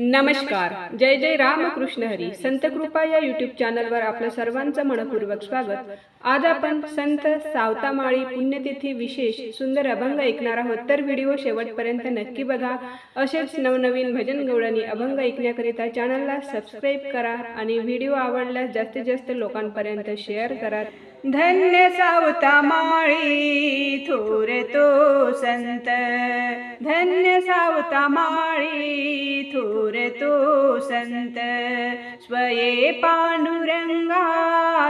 नमस्कार. जय जय रामकृष्ण हरी. संत कृपा या युट्यूब चॅनलवर आपलं सर्वांचं मनपूर्वक स्वागत. आज आपण संत सावतामाळी पुण्यतिथी विशेष सुंदर अभंग ऐकणार आहोत. तर व्हिडिओ शेवटपर्यंत नक्की बघा. असेच नवनवीन भजन गवळणी अभंग ऐकण्याकरिता चॅनलला सबस्क्राईब करा आणि व्हिडिओ आवडल्यास जास्तीत जास्त लोकांपर्यंत शेअर करा. धन्य सावता माळी थोर तो संत. धन्य सावता माळी थोर तो संत. स्वये पांडुरंगा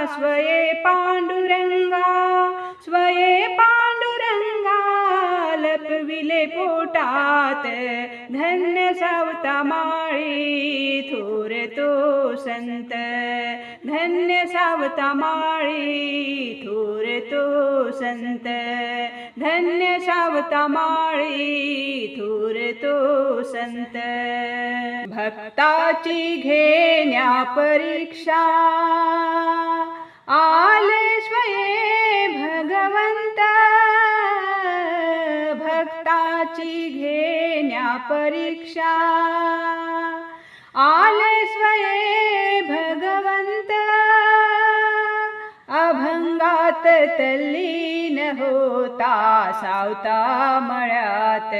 स्वये पांडुरंगा स्वये पांडुरंगा लपविले पोटात. धन्य सावता माळी थोर तो संत. धन्य सावता माळी संत. धन्य सावता माळी तो संत. भक्ताची घेण्या परीक्षा. आले स्वये भगवंत. भक्ताची घेण्या परीक्षा. आले स्वये तल्लीन होता सावता मळ्यात.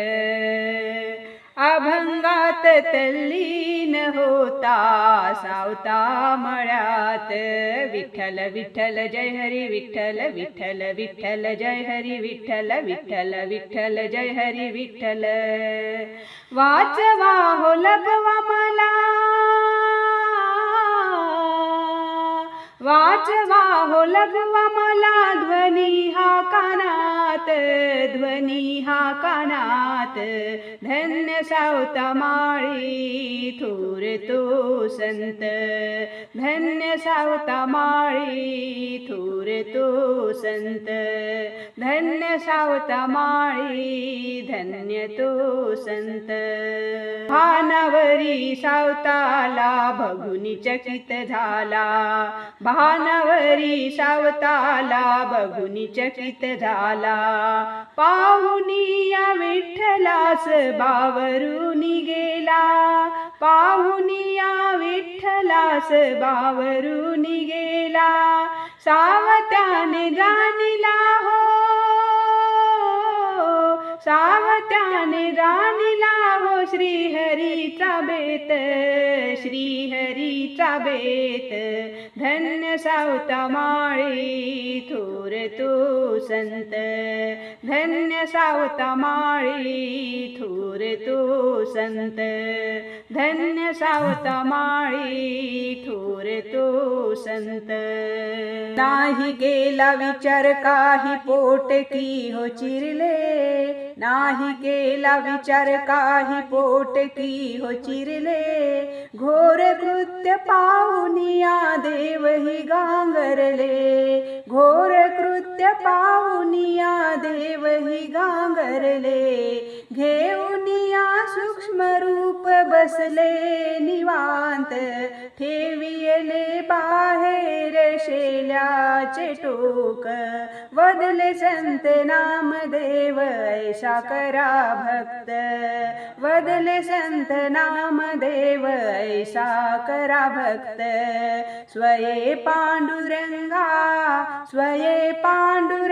अभंगात तल्लीन होता सावता मळ्यात. विठ्ठल विठ्ठल जय हरी विठ्ठल विठ्ठल विठ्ठल जय हरी विठ्ठल विठ्ठल विठ्ठल जय हरी विठ्ठल. वाचवा हो लपवा मला. वाचवा हो लगवा मला ध्वनी हा कानात ध्वनी हा कानात. धन्य सावता माळी संत धन्य सावता माळी थोर तो संत धन्य सावता माळी धन्य तो संत भानावरी सावताला बघुनी चकित झाला. भानावरी सावताला बघुनी चकित झाला. पाहुनी या विठ्ठलास बावरून गेला. पाहुनिया विठ्ठलास बावरुनी गेला सावत्याने जाणीला हो. सावत्याने जाणीला हो श्रीहरीचा बेत. श्रीहरीचा बेत धन्य सावता माळी थोर तो संत. धन्य सावता माळी थोर तो संत. धन्य सावता माळी थोर तो संत. नाही केला विचार काही पोटकी हो चिरले. नाही केला विचार काही पोटकी हो चिरले. घोर कृत्य पाहुनिया देव ही गांगरले. घोर कृत्य पाहुनिया देव ही गांगरले. घेऊ सूक्ष्म रूप बसले निवांत. ठेविले बाहेर शेल्याचे टोक. वदले संत नामदेव ऐशा करा भक्त. वदले संत नाम देव ऐशा करा भक्त. स्वये पांडुरंगा स्वये पांडुर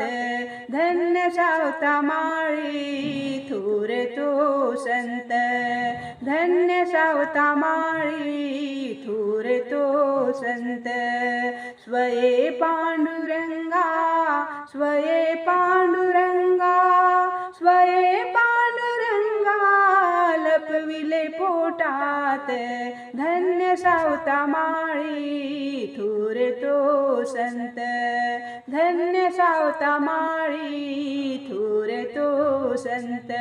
पोटात धन्य सावता माळी थूर तो संत. धन्य सावता माळी थूर तो संत. स्वये पांडुरंगा स्वये पांडुरंगा स्वये पा जाते धन्य सावता माळी थोर तो संत. धन्य सावता माळी थोर तो संत.